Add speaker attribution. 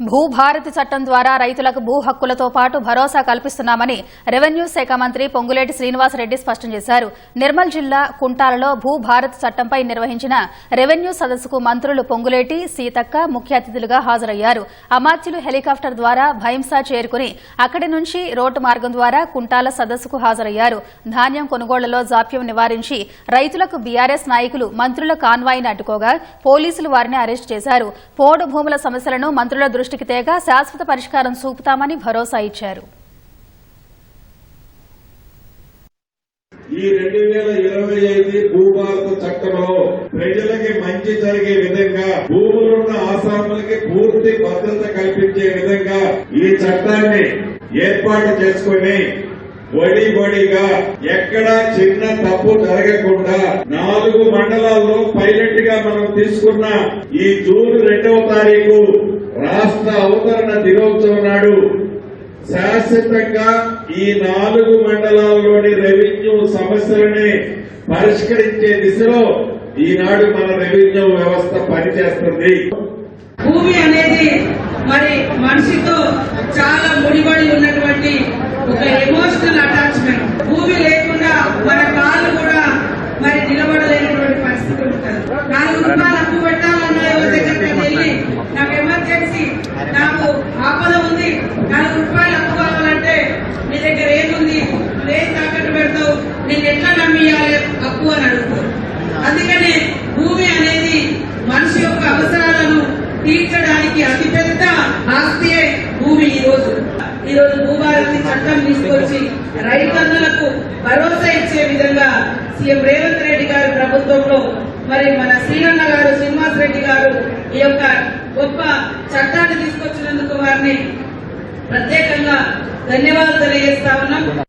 Speaker 1: భూభారతి చట్టం ద్వారా రైతులకు భూ హక్కులతో పాటు భరోసా కల్పిస్తున్నామని రెవెన్యూ శాఖ మంత్రి పొంగులేటి శ్రీనివాసరెడ్డి స్పష్టం చేశారు. నిర్మల్ జిల్లా కుంటాలలో భూభారత్ చట్టంపై నిర్వహించిన రెవెన్యూ సదస్సుకు మంత్రులు పొంగులేటి సీతక్క ముఖ్య అతిథులుగా హాజరయ్యారు. అమాత్యులు హెలికాప్టర్ ద్వారా భైంసా చేరుకుని అక్కడి నుంచి రోడ్డు మార్గం ద్వారా కుంటాల సదస్సుకు హాజరయ్యారు. ధాన్యం కొనుగోళ్ళలో జాప్యం నివారించి రైతులకు బీఆర్ఎస్ నాయకులు మంత్రుల కాన్వాయిని అడ్డుకోగా పోలీసులు వారిని అరెస్ట్ చేశారు. పోడు భూముల సమస్యలను మంత్రుల దృష్టికి తేగా శాశ్వత పరిష్కారం చూపుతామని భరోసా ఇచ్చారు.
Speaker 2: ఈ రెండు వేల ఇరవై ఐదు భూభారత చట్టంలో ప్రజలకి మంచి జరిగే విధంగా భూములున్న ఆసాములకి పూర్తి భద్రత కల్పించే విధంగా ఈ చట్టాన్ని ఏర్పాటు చేసుకుని వడి వడిగా ఎక్కడా చిన్న తప్పు జరగకుండా నాలుగు మండలాల్లో పైలట్గా మనం తీసుకున్న ఈ జూన్ రెండవ తారీఖు రాష్ట్ర అవతరణ దినోత్సవం నాడు శాశ్వతంగా ఈ నాలుగు మండలాల్లోని రెవెన్యూ సమస్యలని పరిష్కరించే దిశలో ఈనాడు మన రెవెన్యూ వ్యవస్థ పనిచేస్తుంది.
Speaker 3: భూమి అనేది మరి మనిషితో చాలా ముడిపడి ఉన్నటువంటి ఒక ఎమోషనల్ అటాచ్మెంట్ భూమి లేకుండా మన కాళ్ళు కూడా మరి నిలబడలేనటువంటి పరిస్థితి ఉంటుంది. నాలుగు రూపాయలు అప్పు నాకు ఆపద ఉంది. నాలుగు రూపాయలు అప్పు కావాలంటే మీ దగ్గర ఏముంది నువ్వేం తాకట్టు పెడతావు? నేను ఎట్లా నమ్మియాలి? అప్పు అని అడుగుతారు. అందుకనే భూమి అనేది మనిషి యొక్క అవసరాలను తీర్చడానికి అతిపెద్ద ఆస్తియే భూమి ఈ రోజు ఈ రోజు భూభారతి చట్టం తీసుకొచ్చి రైతులకు భరోసా ఇచ్చే విధంగా సీఎం రేవంత్ రెడ్డి గారి ప్రభుత్వంలో మరి మన శ్రీరన్న గారు శ్రీనివాస్ రెడ్డి గారు ఈ యొక్క గొప్ప చట్టాన్ని తీసుకొచ్చినందుకు వారిని ప్రత్యేకంగా ధన్యవాదాలు తెలియజేస్తా ఉన్నాం.